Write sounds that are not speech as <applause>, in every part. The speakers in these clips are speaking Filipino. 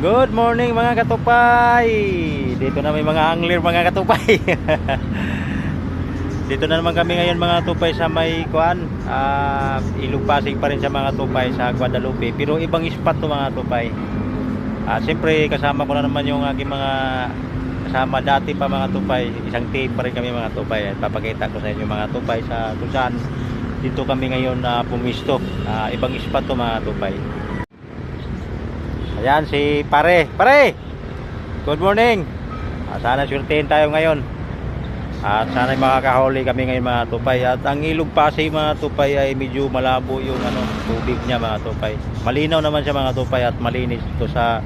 Good morning mga katupay! Dito na may mga angler mga katupay. <laughs> Dito na naman kami ngayon mga tupay sa may kuan. Uh, Ilog Pasig pa rin sa mga tupay sa Guadalupe. Pero ibang spot to mga tupay. Uh, Siyempre kasama ko na naman yung aking mga kasama dati pa mga tupay. Isang team pa rin kami mga tupay. At papakita ko sa inyo mga tupay sa kung Dito kami ngayon na uh, pumisto. Uh, Ibang spot to mga tupay Ayan si pare. Pare! Good morning. Ah, sana swertein tayo ngayon. At sana makakahuli kami ngayon mga tupay. At ang ilog Pasay mga tupay ay medyo malabo yung ano, tubig niya mga tupay. Malinaw naman siya mga tupay at malinis ito sa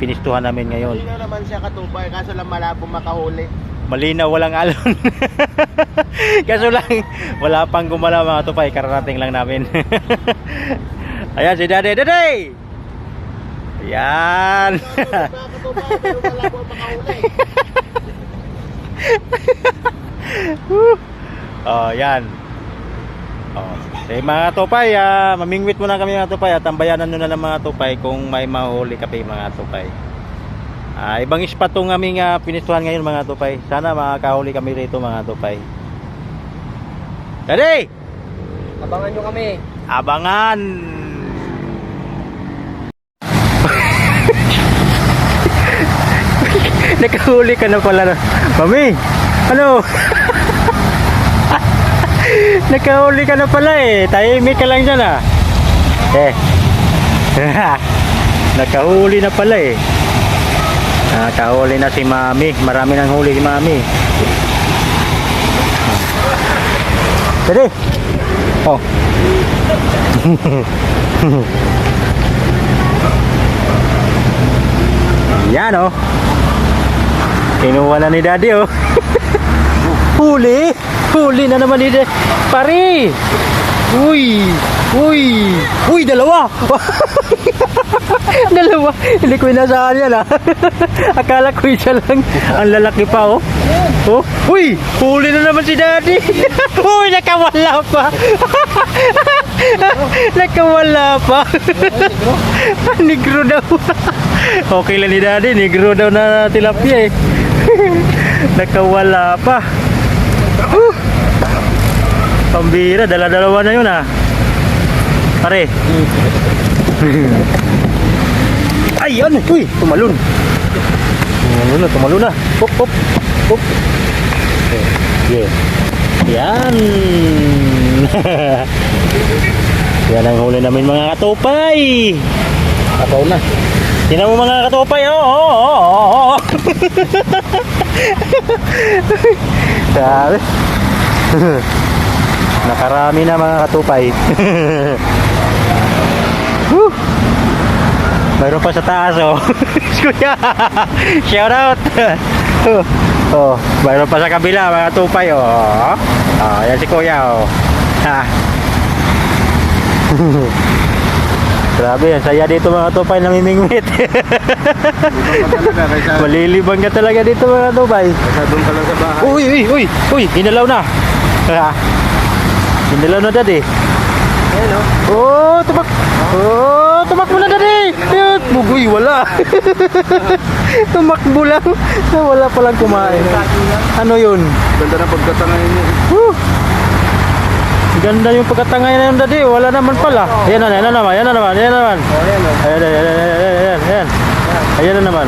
pinistuhan namin ngayon. Hindi naman siya katupay, kaso lang malabo makahuli. Malinaw, walang alon. <laughs> Kaso lang, wala pang gumala mga tupay. Kararating lang namin. <laughs> Ayan si Daddy. Daddy! Makahuli. <laughs> oh, yan. Oh. Eh, mga tupay, ah, mamingwit muna kami mga tupay at tambayanan nyo na lang mga tupay kung may mahuli kape mga tupay. Ah, ibang spot tong aming uh, pinistuhan ngayon mga tupay. Sana makakahuli kami rito mga tupay. Daddy! Abangan nyo kami. Abangan! <laughs> Nakahuli ka na pala. Mami, ano? <laughs> Nakahuli ka na pala eh. Tahimik ka lang dyan ah. Eh. <laughs> Nakahuli na pala eh. Nakahuli na si Mami. Marami nang huli si Mami. Dali. Oh. Yan oh. Kinuha na ni Daddy oh. <laughs> Huli! Huli na naman ni Daddy. Pare! Uy! Uy! Uy, dalawa! <laughs> dalawa! Hindi ko inasaan yan ah. <laughs> Akala ko isa lang. Ang lalaki pa oh. Oh, uy! Huli na naman si Daddy! uy, nakawala pa! nakawala pa! negro daw. okay lang ni Daddy, negro daw na tilapia eh. <laughs> nakawala pa. Uh, pambira, dala-dalawa na yun ah. Pare. <laughs> Ayan, uy, tumalun. Tumalun na, tumalun na. Hop, hop, hop. Yeah. Yan. <laughs> Yan ang huli namin mga katupay. Apaw na. Tingnan mo mga katupay. Oh, oh, oh, oh, oh. <laughs> Sabi. <laughs> Nakarami na mga katupay. <laughs> Whew. Mayroon pa sa taas oh. Kuya. Shout out. oh, oh, mayroon pa sa kabila mga tupay oh. Oh, yan si Kuya oh. Ha. Grabe, ang saya dito mga tupay namimingwit. <laughs> Malilibang ka talaga dito mga tupay. Basta doon ka lang sa bahay. Uy, uy, uy, uy, hinalaw na. Hinalaw na dad eh. Ayun o. Oh, tumak. Oh, tumakbo na dali. Ayun, bugoy wala. <laughs> Tumakbo lang. Wala pa lang kumain. Ano 'yun? Ganda na pagkatangayin niya. Whew. Ganda yung pagkatangay na yun dati. Wala naman pala. Ayan na, ayan na naman, ayan na naman, ayan na naman. O, ayan o. Ayan, ayan, ayan, ayan, ayan, ayan, ayan. Ayan na naman.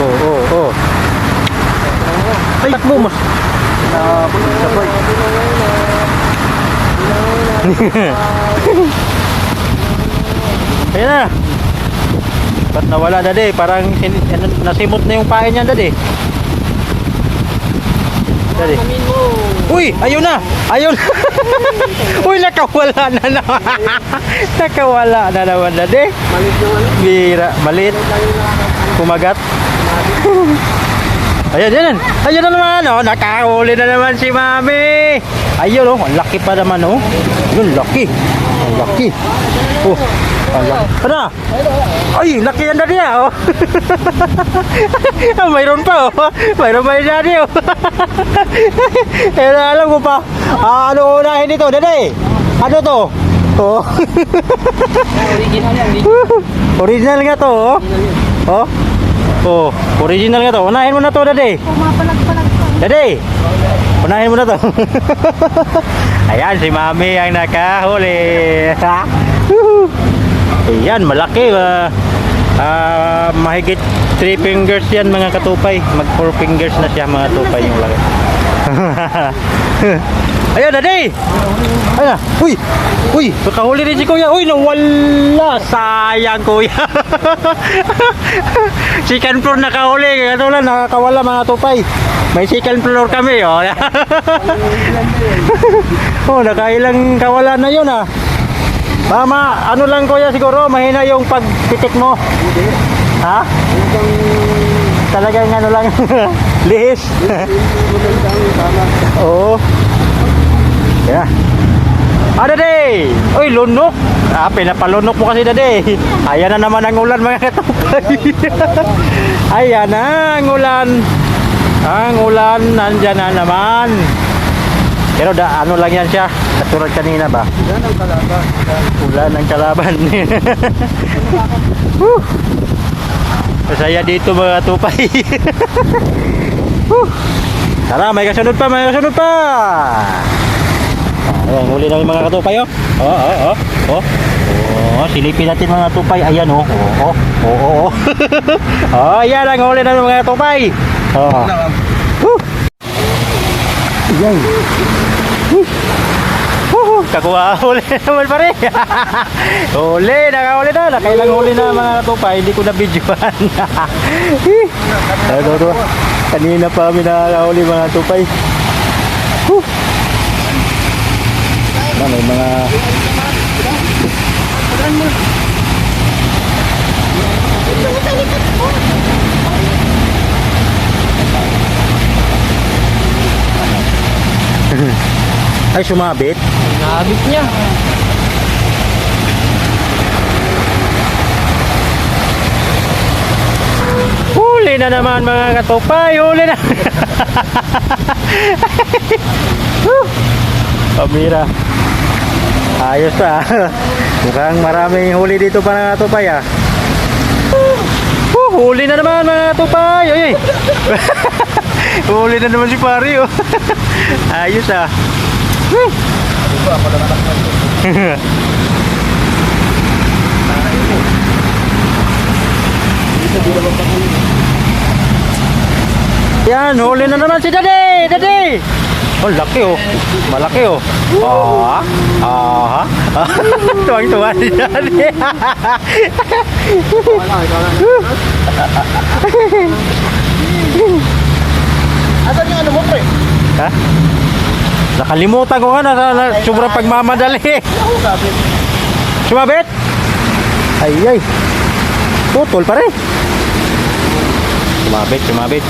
Oh, oh, oh. Ay, takbo mas. Sabay. <laughs> Ayan na. Ba't nawala dadi? Parang nasimot na yung pain niyan dadi. Dadi. Amin mo. Uy, ayun na. Ayun. <laughs> Uy, nakawala na naman. <laughs> nakawala na naman dadi. Malit yung ano. Bira, nakakatawa. kumagat. <laughs> Ayan, yan. Ayun na naman, oh. Nakahuli na naman si Mami. Ayun, oh. Ang laki pa naman, oh. Yun, laki. Ang laki. Oh, laki. Ano? Ay, laki yan dati, ah, <laughs> oh. Mayroon pa, oh. Mayroon pa yung dati, oh. <laughs> Eh, alam ko pa. Ah, ano unahin dito, dati? Ano to? Oh. Original <laughs> yan. Original nga to, oh. Oh. Oh, original nga to. Unahin mo na to, Dade. Pumapalag-palag pa. Dade. Unahin mo na to. Ayan, si Mami ang nakahuli. Ha? Ayan, malaki. ah. Ah, mahigit 3 fingers yan mga katupay. Mag 4 fingers na siya mga tupay yung laki. <laughs> Ayan, Dade. Ayan. Uy. Uy, nakahuli rin si Kuya. Uy, nawala. Sayang, Kuya. <laughs> second floor nakahuli. Lang, nakakawala mga tupay. May second floor kami, oh. <laughs> oh, nakailang kawalan na yun, ah. Mama, ano lang kuya siguro, mahina yung pagtitik mo. Ha? Talagang ano lang, <laughs> lihis. Oo. Yeah. Ah, Dade! Uy, lunok! Ah, pinapalunok mo kasi, Dade. Ayan na naman ang ulan, mga <laughs> katupay. Ayan na ang ulan. Ang ulan, nandyan na naman. Pero da, ano lang yan siya, katulad kanina ba? Yan ang kalaban. Ulan ang kalaban. <laughs> Woo! Masaya dito mga tupay. <laughs> Woo! Tara, may kasunod pa, may kasunod pa. Ayan, huli namin mga katupay, oh. Oh, oh, oh. Oh, oh silipin natin mga tupay. Ayan, oh. Oh, oh, oh, oh. oh, <laughs> ayan ang huli namin mga tupay. Oh. Woo! Ayan. Woo! Woo! Kakuha huli <laughs> naman pa rin. <laughs> huli, nakahuli na. Nakailang huli na mga katupay. Hindi ko na videoan. Ito, ito. Kanina pa kami nakakahuli mga tupay. Woo! Na, may mga... Ay, sumabit. Nabit niya. Huli na naman mga katupay, huli na. <laughs> Pamira. Ayos ah. <laughs> Mukhang maraming huli dito pa mga katupay ah. Woo! Huli na naman mga katupay. Uy. <laughs> huli na naman si pari oh. Ayos ah. Woo! <laughs> Yan, huli na naman si Daddy! Daddy! Oh, laki oh. Malaki oh. Ah, ah. <laughs> Tuwang-tuwa si Daddy. Asan <laughs> yung ano mo, pre? ha? Nakalimutan ko nga na, na, na sobrang pagmamadali. Sumabit? Ay, ay. Putol pa rin. Sumabit, sumabit.